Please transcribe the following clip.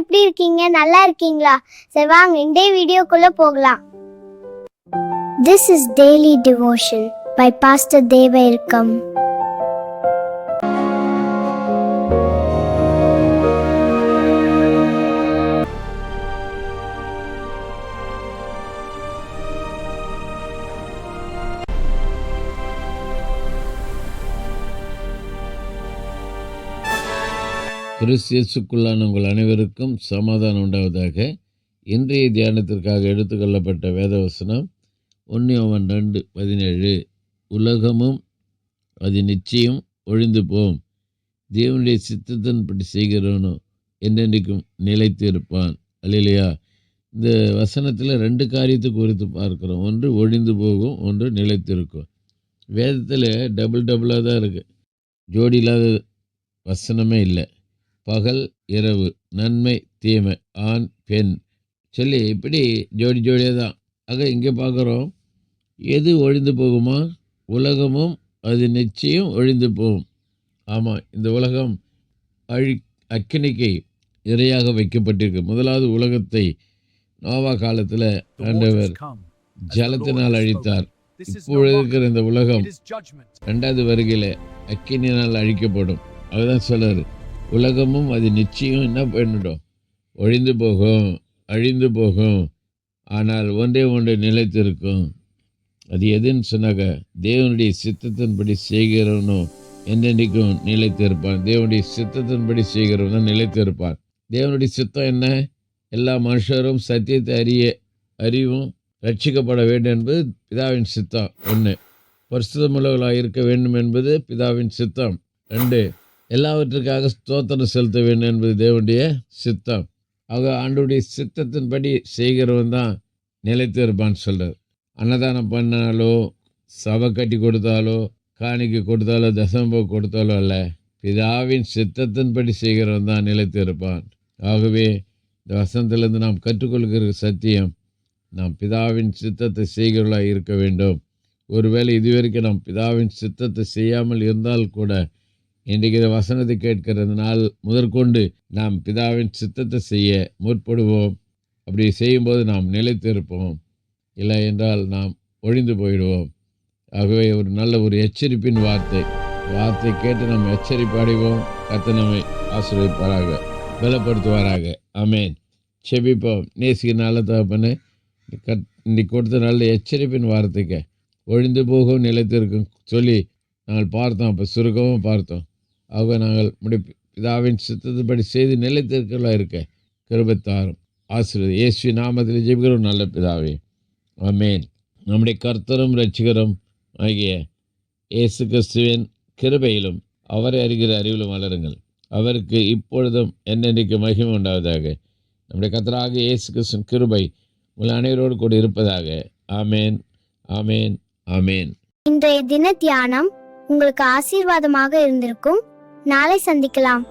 எப்படி இருக்கீங்க? நல்லா இருக்கீங்களா? சரி வாங்க இந்த வீடியோக்குள்ள போகலாம். This is daily devotion by pastor தேவ இருக்கம் கிறிஸ்தியசுக்குள்ளான உங்கள் அனைவருக்கும் சமாதானம் உண்டாவதாக. இன்றைய தியானத்திற்காக எடுத்துக்கொள்ளப்பட்ட வேதவசனம் ஒன்னியவன் ரெண்டு பதினேழு. உலகமும் அது நிச்சயம் ஒழிந்து போம். தேவனுடைய சித்தத்தின்படி செய்கிறவனோ என்றென்றைக்கும் நிலைத்து இருப்பான். அல்லையா இந்த வசனத்தில் ரெண்டு காரியத்தை குறித்து பார்க்குறோம். ஒன்று ஒழிந்து போகும் ஒன்று நிலைத்திருக்கும் வேதத்தில் டபுள் டபுளாக தான் இருக்குது ஜோடி இல்லாத வசனமே இல்லை. பகல் இரவு நன்மை தீமை ஆண் பெண். சொல்லி இப்படி ஜோடி ஜோடியாக தான். ஆக இங்கே பார்க்குறோம் எது ஒழிந்து போகுமா? உலகமும் அது நிச்சயம் ஒழிந்து போகும். ஆமாம் இந்த உலகம் அழி அக்கினிக்கு இரையாக வைக்கப்பட்டிருக்கு. முதலாவது உலகத்தை நோவா காலத்தில் ஆண்டவர் ஜலத்தினால் அழித்தார். இப்பொழுது இருக்கிற இந்த உலகம் ரெண்டாவது வருகையில் அக்கினினால் அழிக்கப்படும். அதுதான் சொல்றாரு. உலகமும் அது நிச்சயம் என்ன பண்ணிடும் ஒழிந்து போகும் அழிந்து போகும். ஆனால் ஒன்றே ஒன்று நிலைத்திருக்கும். அது எதுன்னு சொன்னாக்க தேவனுடைய சித்தத்தின்படி செய்கிறவனும் என்றென்றைக்கும் நிலைத்திருப்பான். தேவனுடைய சித்தத்தின்படி செய்கிறவன் தான் நிலைத்திருப்பான். தேவனுடைய சித்தம் என்ன? எல்லா மனுஷரும் சத்தியத்தை அறிய அறிவும் ரட்சிக்கப்பட வேண்டும் என்பது பிதாவின் சித்தம். ஒன்று பரிசுத்தமுள்ளவர்களாக இருக்க வேண்டும் என்பது பிதாவின் சித்தம். ரெண்டு எல்லாவற்றுக்காக ஸ்தோத்திரம் செலுத்த வேண்டும் என்பது தேவனுடைய சித்தம். ஆக ஆண்டுடைய சித்தத்தின்படி செய்கிறவன் தான் நிலைத்து இருப்பான்னு சொல்கிறார் அன்னதானம் பண்ணாலோ சபை கட்டி கொடுத்தாலோ காணிக்கை கொடுத்தாலோ தசம்போ கொடுத்தாலோ அல்ல பிதாவின் சித்தத்தின்படி செய்கிறவன் தான் நிலைத்து இருப்பான். ஆகவே இந்த வசனத்திலிருந்து நாம் கற்றுக்கொள்கிற சத்தியம் நாம் பிதாவின் சித்தத்தை செய்கிறவர்களாக இருக்க வேண்டும். ஒருவேளை இதுவரைக்கும் நாம் பிதாவின் சித்தத்தை செய்யாமல் இருந்தால் கூட இன்றைக்கு இந்த வசனத்தை கேட்கிறதுனால் முதற்கொண்டு நாம் பிதாவின் சித்தத்தை செய்ய முற்படுவோம். அப்படி செய்யும்போது நாம் நிலைத்திருப்போம். இல்லை என்றால் நாம் ஒழிந்து போயிடுவோம். ஆகவே ஒரு நல்ல ஒரு எச்சரிப்பின் வார்த்தை. வார்த்தை கேட்டு நாம் எச்சரிப்படைவோம் கத்த நம்மை ஆசிரியப்பாராக பலப்படுத்துவாராக. அமேன் செபிப்போம். நேசிக்க நல்ல தகப்பனே கட் இன்னைக்கு கொடுத்த நல்ல எச்சரிப்பின் வார்த்தைக்கு ஒழிந்து போகும் நிலைத்திருக்கும். சொல்லி நாங்கள் பார்த்தோம். அப்போ சுருக்கமாக பார்த்தோம். ஆக நாங்கள் முடி பிதாவின் சித்தத்தின்படி செய்து நிலைத்திருக்கலாம் இருக்க கிருபத்தாரும் ஆசிரியர் இயேசு நாமத்தில் ஜெபிக்கிறோம் நல்ல பிதாவே. ஆமேன். நம்முடைய கர்த்தரும் ரட்சிகரும் ஆகிய இயேசு கிறிஸ்துவின் கிருபையிலும் அவரை அறிகிற அறிவிலும் வளருங்கள். அவருக்கு இப்பொழுதும் என்னென்னைக்கு மகிமை உண்டாவதாக. நம்முடைய கர்த்தராக இயேசு கிறிஸ்துவின் கிருபை உங்கள் அனைவரோடு கூட இருப்பதாக. ஆமேன். ஆமேன். ஆமேன். இன்றைய தின தியானம் உங்களுக்கு ஆசீர்வாதமாக இருந்திருக்கும். நாளை சந்திக்கலாம்.